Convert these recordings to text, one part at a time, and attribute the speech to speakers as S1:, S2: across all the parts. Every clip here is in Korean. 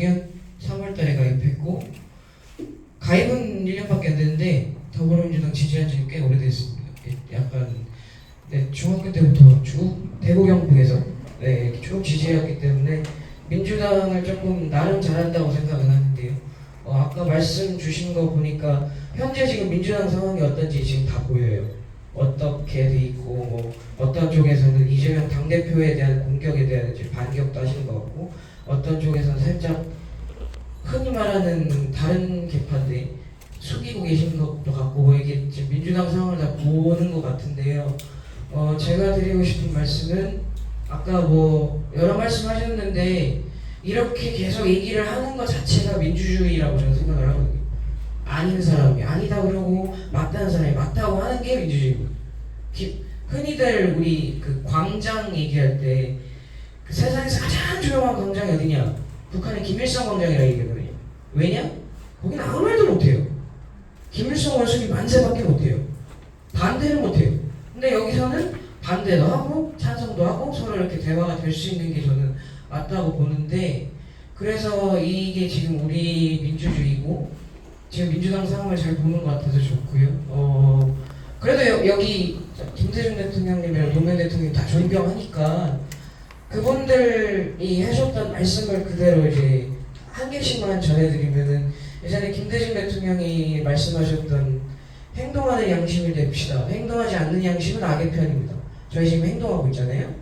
S1: 작년 3월달에 가입했고 가입은 1년밖에 안 됐는데 더불어민주당 지지한 지는 꽤 오래됐습니다. 약간 네, 중학교 때부터 쭉 대구 경북에서 네, 쭉 지지해왔기 때문에 민주당을 조금 나름 잘한다고 생각은 하는데요. 어, 아까 말씀 주신 거 보니까 현재 지금 민주당 상황이 어떤지 지금 다 보여요. 어떻게 돼 있고 뭐 어떤 쪽에서는 이재명 당 대표에 대한 공격에 대한 반격도 하시는 것 같고 어떤 쪽에서는 살짝 흔히 말하는 다른 개파인데 숙이고 계신 것도 같고 뭐 이게 지금 민주당 상황을 다 보는 것 같은데요. 어 제가 드리고 싶은 말씀은 아까 뭐 여러 말씀 하셨는데 이렇게 계속 얘기를 하는 것 자체가 민주주의라고 저는 생각을 하거든요. 아닌 사람이 아니다 그러고 맞다는 사람이 맞다고 하는 게 민주주의입니다. 기- 흔히들 우리 그 광장 얘기할 때 그 세상에서 가장 조용한 광장이 어디냐? 북한의 김일성 광장이라 얘기하거든요. 왜냐? 거기는 아무 말도 못해요. 김일성 원숭이 만세밖에 못해요. 반대를 못해요. 근데 여기서는 반대도 하고 찬성도 하고 서로 이렇게 대화가 될 수 있는 게 저는 맞다고 보는데 그래서 이게 지금 우리 민주주의고 지금 민주당 상황을 잘 보는 것 같아서 좋고요. 어 그래도 여, 여기 김대중 대통령님이랑 노무현 대통령이 다 존경하니까 그분들이 하셨던 말씀을 그대로 이제 한 개씩만 전해드리면은 예전에 김대중 대통령이 말씀하셨던 행동하는 양심을 냅시다. 행동하지 않는 양심은 악의 편입니다. 저희 지금 행동하고 있잖아요.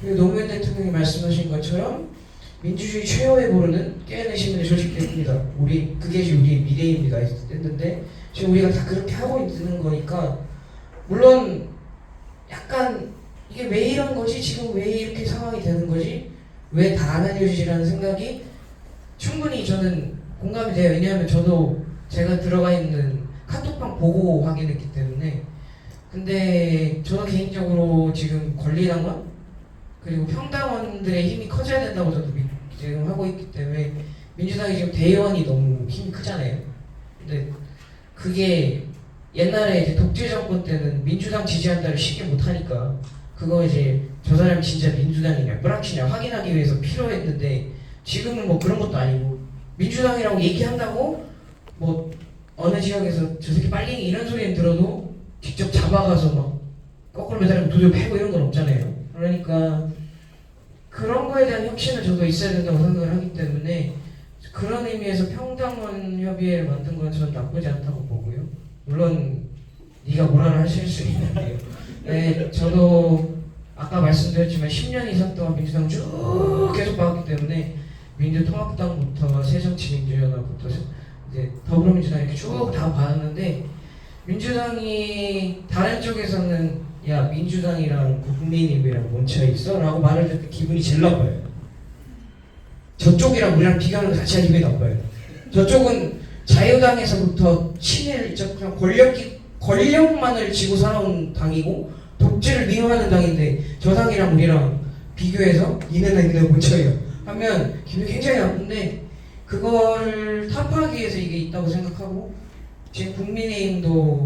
S1: 그리고 노무현 대통령이 말씀하신 것처럼 민주주의 최후의 보루는 깨어내시면 조직됩니다. 우리 그게 우리의 미래입니다. 했는데 지금 우리가 다 그렇게 하고 있는 거니까 물론 약간 이게 왜 이런 거지? 지금 왜 이렇게 상황이 되는 거지? 왜 다 안 알려주지라는 생각이 충분히 저는 공감이 돼요. 왜냐하면 저도 제가 들어가 있는 카톡방 보고 확인했기 때문에 근데 저는 개인적으로 지금 권리당원 그리고 평당원들의 힘이 커져야 된다고 저도 미- 지금 하고 있기 때문에 민주당이 지금 대의원이 너무 힘이 크잖아요. 근데 그게 옛날에 이제 독재 정권 때는 민주당 지지한다를 쉽게 못하니까 그거 이제 저 사람이 진짜 민주당이냐 뿌락치냐 확인하기 위해서 필요했는데 지금은 뭐 그런 것도 아니고 민주당이라고 얘기한다고 뭐 어느 지역에서 저 새끼 빨갱이 이런 소리는 들어도 직접 잡아가서 막 거꾸로 매달리고 도둑 패고 이런 건 없잖아요. 그러니까 그런 거에 대한 혁신은 저도 있어야 된다고 생각을 하기 때문에 그런 의미에서 평당원 협의회를 만든 건 저는 나쁘지 않다고 보고요. 물론 네가 뭐라를 하실 수 있는데요. 네, 저도 아까 말씀드렸지만 10년 이상 동안 민주당 쭉 계속 봐왔기 때문에 민주통합당부터 새정치민주연합부터 이제 더불어민주당 이렇게 쭉 다 봤는데 민주당이 다른 쪽에서는 야 민주당이랑 국민의힘이랑 뭔 차이 있어? 라고 말을 듣때 기분이 제일 나빠요. 저쪽이랑 우리랑 비교하는 것 자체가 기분이 나빠요. 저쪽은 자유당에서부터 친일 그냥 권력기 권력만을 지고 살아온 당이고 독재를 미워하는 당인데 저 당이랑 우리랑 비교해서 니네는 니네 못 쳐요 하면 기분이 굉장히 나쁜데 그걸 타파하기 위해서 이게 있다고 생각하고 지금 국민의힘도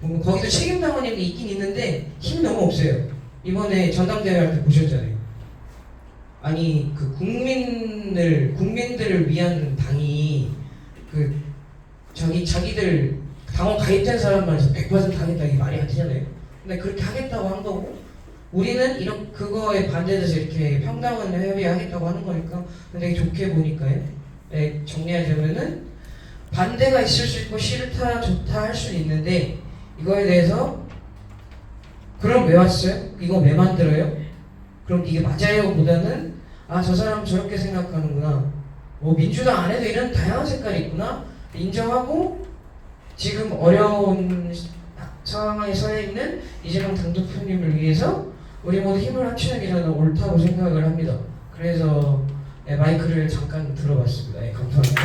S1: 보면 거기도 책임당원이 있긴 있는데 힘이 너무 없어요 이번에 전당대회 할 때 보셨잖아요 아니 그 국민을 국민들을 위한 당이 그 자기 자기들 당원 가입된 사람만 해서 100% 하겠다 이게 말이 안 되잖아요. 근데 그렇게 하겠다고 한 거고 우리는 이런 그거에 반대돼서 이렇게 평당원 협의하겠다고 하는 거니까 근데 좋게 보니까요. 네, 정리하자면은 반대가 있을 수 있고 싫다 좋다 할 수는 있는데 이거에 대해서 그럼 왜 왔어요? 이거 왜 만들어요? 그럼 이게 맞아요? 보다는 아 저 사람 저렇게 생각하는구나 뭐 민주당 안에도 이런 다양한 색깔이 있구나 인정하고 지금 어려운 상황에 서 있는 이재명 당대표님을 위해서 우리 모두 힘을 합치는 게 저는 옳다고 생각을 합니다. 그래서 네, 마이크를 잠깐 들어봤습니다. 네, 감사합니다.